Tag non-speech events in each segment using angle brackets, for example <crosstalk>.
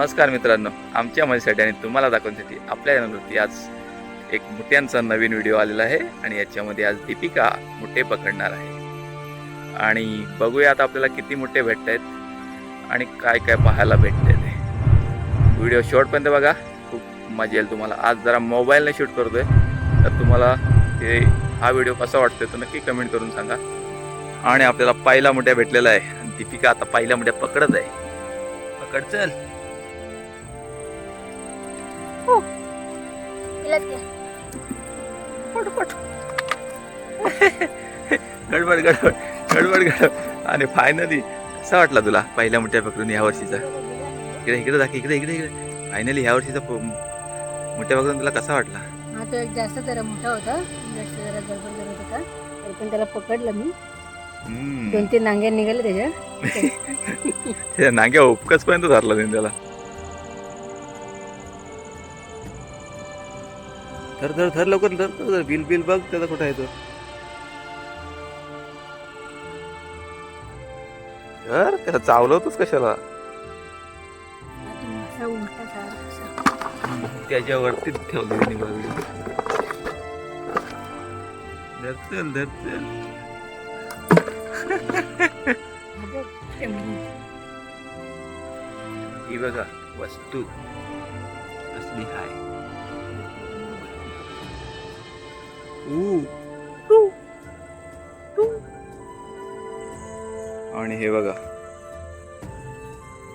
नमस्कार मित्रांनो. आमच्या मजेसाठी आणि तुम्हाला दाखवण्यासाठी आपल्या चॅनलवरती आज एक मुठ्यांचा नवीन व्हिडिओ आलेला आहे आणि याच्यामध्ये आज दीपिका मुठे पकडणार आहे. आणि बघूया आता आपल्याला किती मुठे भेटत आहेत आणि काय काय पाहायला भेटते ते व्हिडिओ शॉर्टपर्यंत बघा. खूप मजा येईल तुम्हाला. आज जरा मोबाईलने शूट करतोय. तर तुम्हाला हे हा व्हिडिओ कसा वाटतोय तो नक्की कमेंट करून सांगा. आणि आपल्याला पहिला मुठ्या भेटलेला आहे. आणि दीपिका आता पहिल्या मुठ्या पकडत आहे. पकड चल. घ्या. गडबड गडबड गडबड गडबड. आणि फायनली कसा वाटला तुला पहिल्या मोठ्या पकडून या वर्षीचा? इकडे इकडे दाखव इकडे इकडे इकडे. फायनली ह्या वर्षीचा मोठ्या पकडून तुला कसा वाटला? हा तो एक जास्त जरा मोठा होता. जास्त जरा गडबड करत होता. तरी पण त्याला पकडलं मी. दोन तीन नांग्या निघाले त्याच्या. <laughs> त्या नांग्या उपकच पर्यंत धरला त्याला. धर धर धर लवकर धर धर धर. बिल बिल बघ त्याचा कुठं आहे तो धर त्याला कशाला उलटा सारखा असा. त्याच्यावरतीच ठेवली त्यांनी बाजूला धरचल. ही बघा वस्तू असली हाय आणि हे बघा.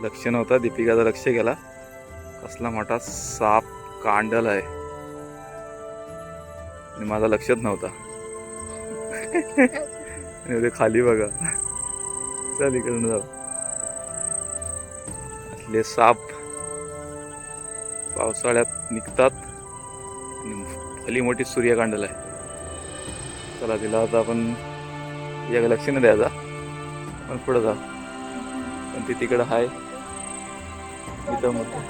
लक्ष नव्हता दीपिकाचा लक्ष गेला. कसला मोठा साप कांडल आहे. आणि माझा लक्षच नव्हता. आणि ते खाली बघा. चल इकडून जाऊ. असले साप पावसाळ्यात निघतात. आणि भली मोठी सूर्यकांडल आहे. चला तिला आता आपण याकडे लक्ष नाही द्यायचा. पण पुढं जा. पण ती तिकडं आहे इथं मोठं.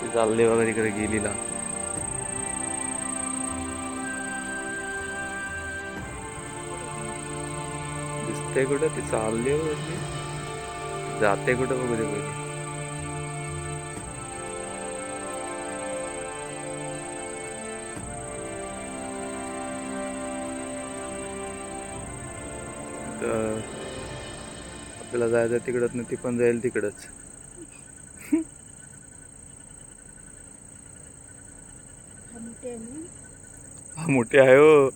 ती चालली बघा तिकडे गेलीला. दिसते कुठं? ती चालली वगैरे जाते कुठं बघू दे पहिले. तर आपल्याला जायचं तिकडच ना ती पण जाईल तिकडच. हा मोठे आहे. हा.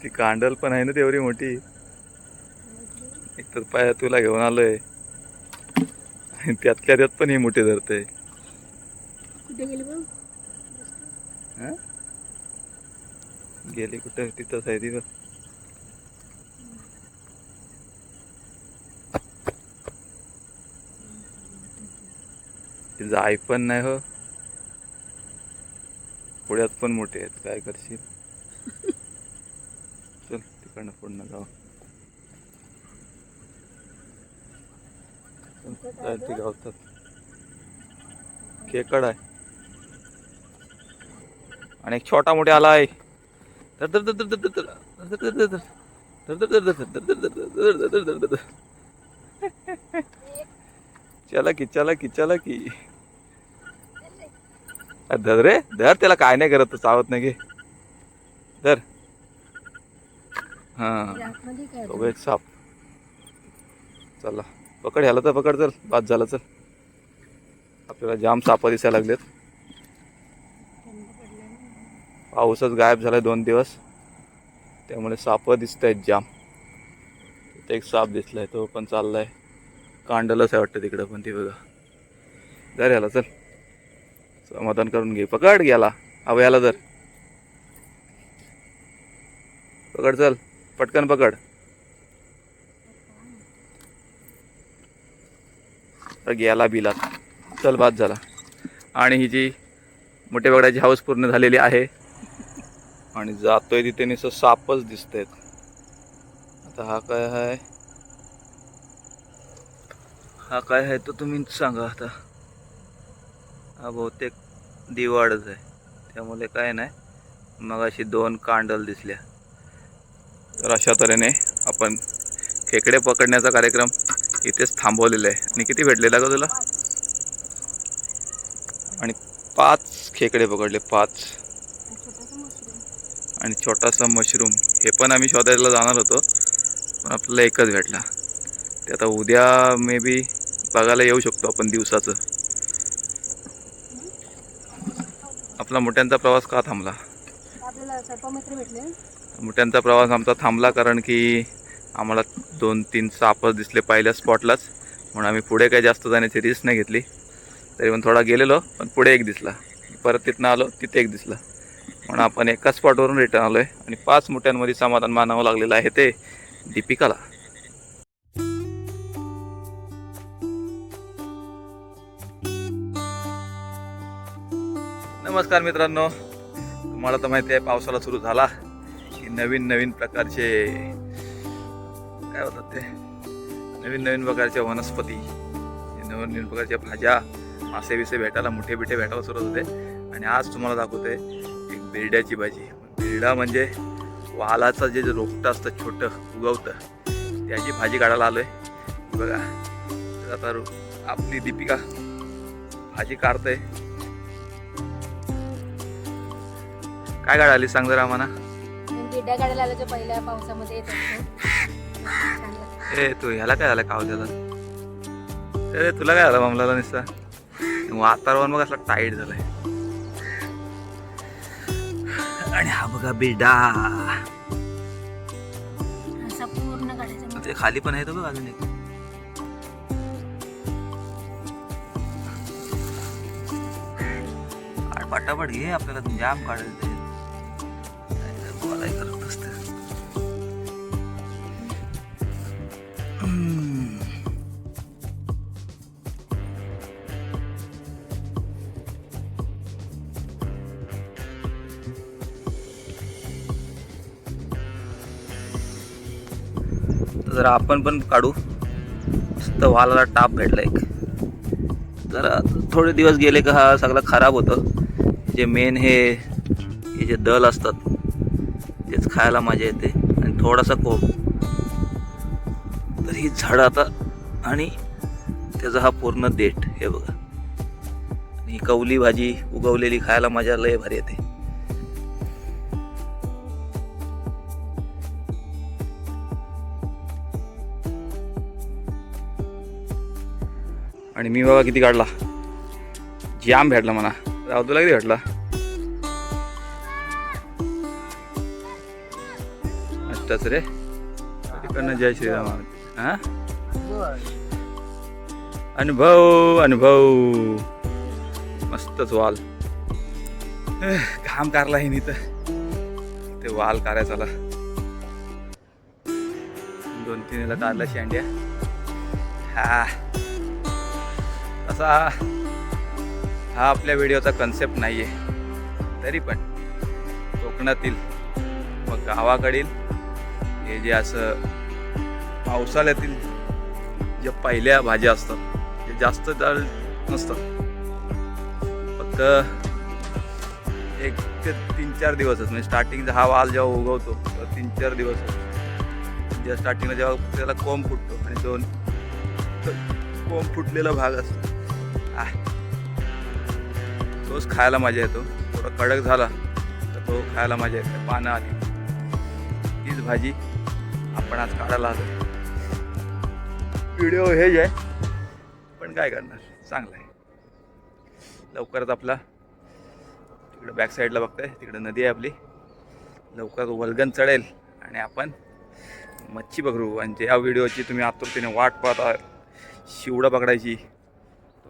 ती कांडल पण आहे ना तेवढी मोठी. एक तर पाय तुला घेऊन आलोय. आणि त्यातल्या त्यात पण ही मोठी धरते. गेली कुठं? तिथंच आहे तिथं. जाय पण नाही हो पुढ्यात पण मोठे आहेत काय करशील चल तिकडनं पुढनं जाऊ ते गावतात खेकड आहे आणि एक छोटा मोठा आला आहे चला की चला की चला की धर रे धर त्याला काय नाही करत चावत नाही घे. धर. हा. एक साप. चला. पकड ह्याला तर पकड चल बाद झाला चल. आपल्याला जाम साप दिसायला लागलेत. पाऊसच गायब झालाय दोन दिवस. त्यामुळे साप दिसत आहेत जाम. तिथे एक साप दिसलाय तो पण चाललाय. कांडलच आहे वाटतं तिकडं पण ती बघा. जर याला चल. समाधान करून घे. पकड गेला अव याला जर पकड चल. पटकन पकड. तर गेला बिला. चल बाद झाला. आणि ही जी मोठ्या बगड्याची हाऊस पूर्ण झालेली आहे. आणि जातोय तिथे निस सापच दिसत आता हा काय आहे हा काय आहे तो तुम्ही सांगा आता. हा बहुतेक दिवाळच आहे. त्यामुळे काय नाही. मग अशी दोन कांडल दिसल्या. तर अशा तऱ्हेने आपण खेकडे पकडण्याचा कार्यक्रम इथेच थांबवलेला आहे. आणि किती भेटलेला का तुला? आणि पाच खेकडे पकडले पाच. आणि छोटासा मशरूम. हे पण आम्ही शोधायला जाणार होतो पण आपल्याला एकच भेटला. ते आता उद्या मे बी बघायला येऊ शकतो आपण दिवसाचं. आपला मोठ्यांचा प्रवास का थांबला? मोठ्यांचा प्रवास आमचा थांबला कारण की आम्हाला दोन तीन सापच दिसले पहिल्या स्पॉटलाच म्हणून आम्ही पुढे काही जास्त जाण्याची रिस्क नाही घेतली. तरी पण थोडा गेलेलो पण पुढे एक दिसला. परत तिथनं आलो तिथे एक दिसला. म्हणून आपण एका स्पॉटवरून रिटर्न आलो आहे आणि पाच मोठ्यांमध्ये समाधान मानावं लागलेलं आहे ते दीपिकाला. नमस्कार मित्रांनो. तुम्हाला तर माहिती आहे पावसाळा सुरू झाला. की नवीन नवीन प्रकारचे काय होतात ते? नवीन नवीन प्रकारच्या वनस्पती नवीन नवीन प्रकारच्या भाज्या मासे बिसे भेटायला मोठे बिठे भेटायला सुरू होते. आणि आज तुम्हाला दाखवते एक बिरड्याची भाजी. बिरडा म्हणजे वालाचं जे जे रोपटं असतं छोटं उगवतं त्याची भाजी काढायला आलो आहे बघा तर आता आपली दीपिका भाजी काढते काय काढाली सांग जरा आम्हाला. बिड्या काढायला आलो जो पहिल्या पावसामध्ये. येत असतो छान लागतं. ए तू ह्याला काय झालं? कावल्याला अरे तुला काय झालं मामलाला निसता? वातावरण मग असं टाईट झालंय. आणि हा बघा बिडा पूर्ण ते खाली पण आहे तो बघ अजून एक. पटापट घे आपल्याला. जाम काढायचं आहे. करत असतं. जरा आपण पण काढू तर वालाला टाप भेटला एक जरा थोडे दिवस गेले का हा सगळं खराब होतं जे मेन हे जे दल असतात तेच खायला मजा येते. आणि थोडासा कोप. तर ही झाडं आता आणि त्याचा हा पूर्ण देठ. हे बघा. आणि ही कवली भाजी उगवलेली खायला मजा लय भारी येते. आणि मी बाबा किती काढला. जाम भेटला मला राव तुला किती भेटला? अष्टाच रे. तिकडनं जय श्रीराम. हा? अनुभव अनुभव. मस्तच वाल. एह, घाम कारला हे तर ते वाल कारायचाला दोन तीन याला काढला शेंड्या. हा. असा हा आपल्या व्हिडिओचा कन्सेप्ट नाही आहे तरी पण कोकणातील व गावाकडील हे जे असं पावसाळ्यातील ज्या पहिल्या भाज्या असतात ते जास्त डाळ नसतात. फक्त एक ते तीन चार दिवसच म्हणजे स्टार्टिंगचा हा वाल जेव्हा उगवतो तेव्हा तीन चार दिवस जेव्हा स्टार्टिंगला जेव्हा त्याला कोंब फुटतो आणि दोन कोंब फुटलेला भाग असतो. तोच खायला मजा येतो. थोडा कडक झाला तर तो खायला मजा येते. पानं आली. तीच भाजी आपण आज काढायला आलो व्हिडिओ हे जे आहे. पण काय करणार? चांगलं आहे. लवकरच आपला तिकडं बॅक साईडला बघताय. तिकडं नदी आहे आपली. लवकर वल्गन चढेल आणि आपण मच्छी पकडू. आणि ज्या व्हिडिओची तुम्ही आतुरतेने वाट पाहत आहात. शिवडा पकडायची.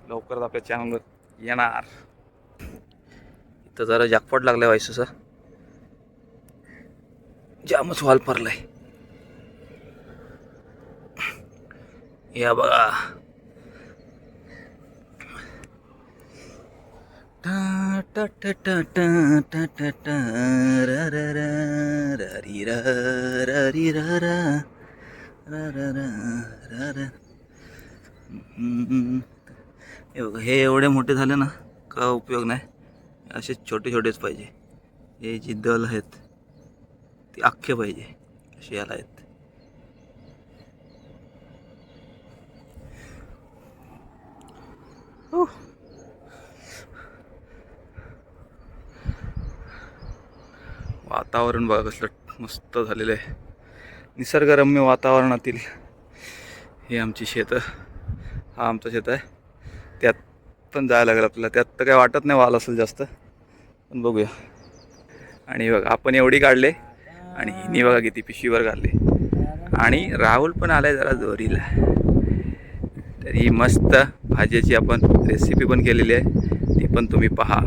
लवकरच आपल्या चॅनलवर येणार. इथं जरा जाकपट लागलाय व्हायचं जामच वाल पडलाय. रा. हम्म. हे बघा हे एवढे मोठे झाले ना का उपयोग नाही. असे छोटे छोटेच पाहिजे. हे जी दल आहेत ती अख्खे पाहिजे. असे याला आहेत. वातावरण बघा कसलं मस्त झालेलं आहे. निसर्गरम्य वातावरणातील हे आमची शेतं हा आमचं शेत आहे. त्यात पण जायला लागेल आपल्याला. त्यात तर काय वाटत नाही वाल असेल जास्त. पण बघूया. आणि बघा आपण एवढी काढले आणि हिनी बघा किती पिशवीवर काढले आणि राहुल पण आलाय जरा जोरीला. तर ही मस्त भाज्याची आपण रेसिपी पण केलेली आहे. ती पण तुम्ही पहा.